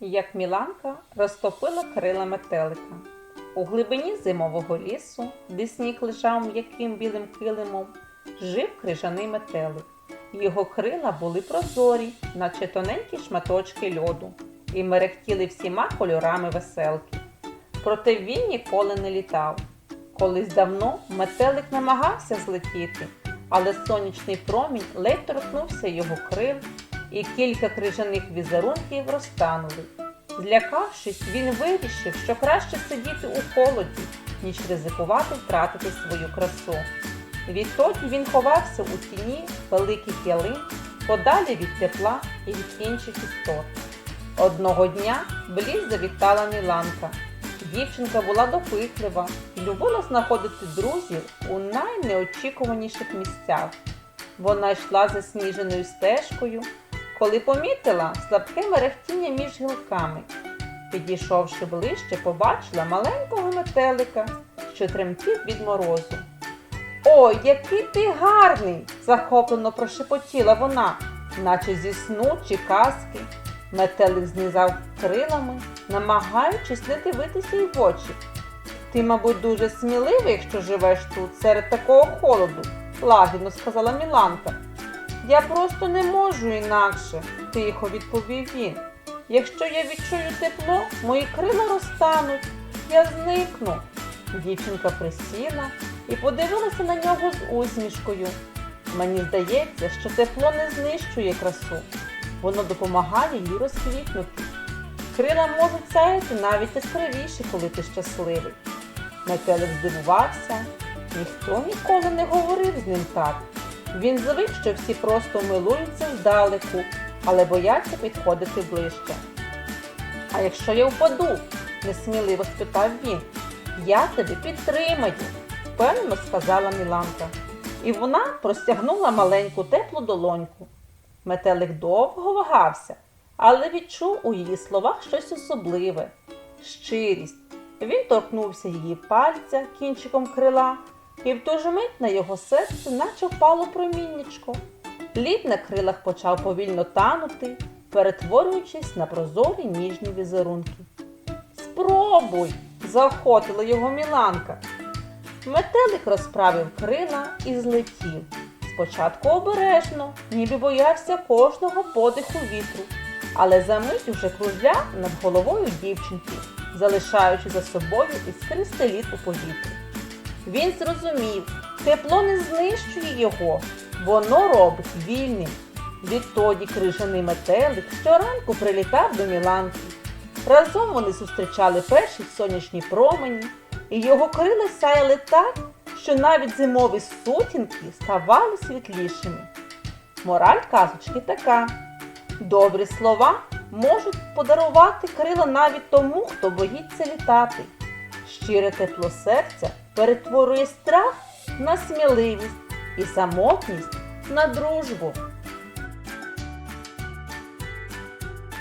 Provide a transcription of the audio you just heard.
як Міланка розтопила крила метелика. У глибині зимового лісу, де сніг лежав м'яким білим килимом, жив крижаний метелик. Його крила були прозорі, наче тоненькі шматочки льоду, і мерехтіли всіма кольорами веселки. Проте він ніколи не літав. Колись давно метелик намагався злетіти, але сонячний промінь ледь торкнувся його крил, і кілька крижаних візерунків розтанули. Злякавшись, він вирішив, що краще сидіти у холоді, ніж ризикувати втратити свою красу. Відтоді він ховався у тіні великих ялин, подалі від тепла і від інших істот. Одного дня в ліс завітала Міланка. Дівчинка була допитлива і любила знаходити друзів у найнеочікуваніших місцях. Вона йшла засніженою стежкою, коли помітила слабке мерехтіння між гілками. Підійшовши ближче, побачила маленького метелика, що тремтів від морозу. Ой, який ти гарний! захоплено прошепотіла вона, наче зі сну чи казки. Метелик знизав крилами, намагаючись не дивитися й в очі. Ти, мабуть, дуже сміливий, якщо живеш тут серед такого холоду, лагідно сказала Міланка. Я просто не можу інакше, тихо відповів він. Якщо я відчую тепло, мої крила розтануть, я зникну. Дівчинка присіла і подивилася на нього з усмішкою. Мені здається, що тепло не знищує красу, воно допомагає їй розквітнути. Крила можуть сяяти навіть яскравіше, коли ти щасливий. Метелик здивувався, ніхто ніколи не говорив з ним так. Він звик, що всі просто милуються здалеку, але бояться підходити ближче. А якщо я впаду? несміливо спитав він. Я тебе підтримаю, впевнено сказала Міланка. І вона простягнула маленьку теплу долоньку. Метелик довго вагався, але відчув у її словах щось особливе щирість. Він торкнувся її пальця кінчиком крила, і в ту ж мить на його серце наче впало проміннячко. Лід на крилах почав повільно танути, перетворюючись на прозорі ніжні візерунки. Спробуй! заохотила його Міланка. Метелик розправив крила і злетів. Спочатку обережно, ніби боявся кожного подиху вітру, але за мить уже кружляв над головою дівчинки, залишаючи за собою іскристий лід у повітрі. Він зрозумів, тепло не знищує його, воно робить вільним. Відтоді крижаний метелик щоранку прилітав до Міланки. Разом вони зустрічали перші сонячні промені, і його крила сяяли так, що навіть зимові сутінки ставали світлішими. Мораль казочки така: добрі слова можуть подарувати крила навіть тому, хто боїться літати. Щире тепло серця перетворює страх на сміливість і самотність на дружбу.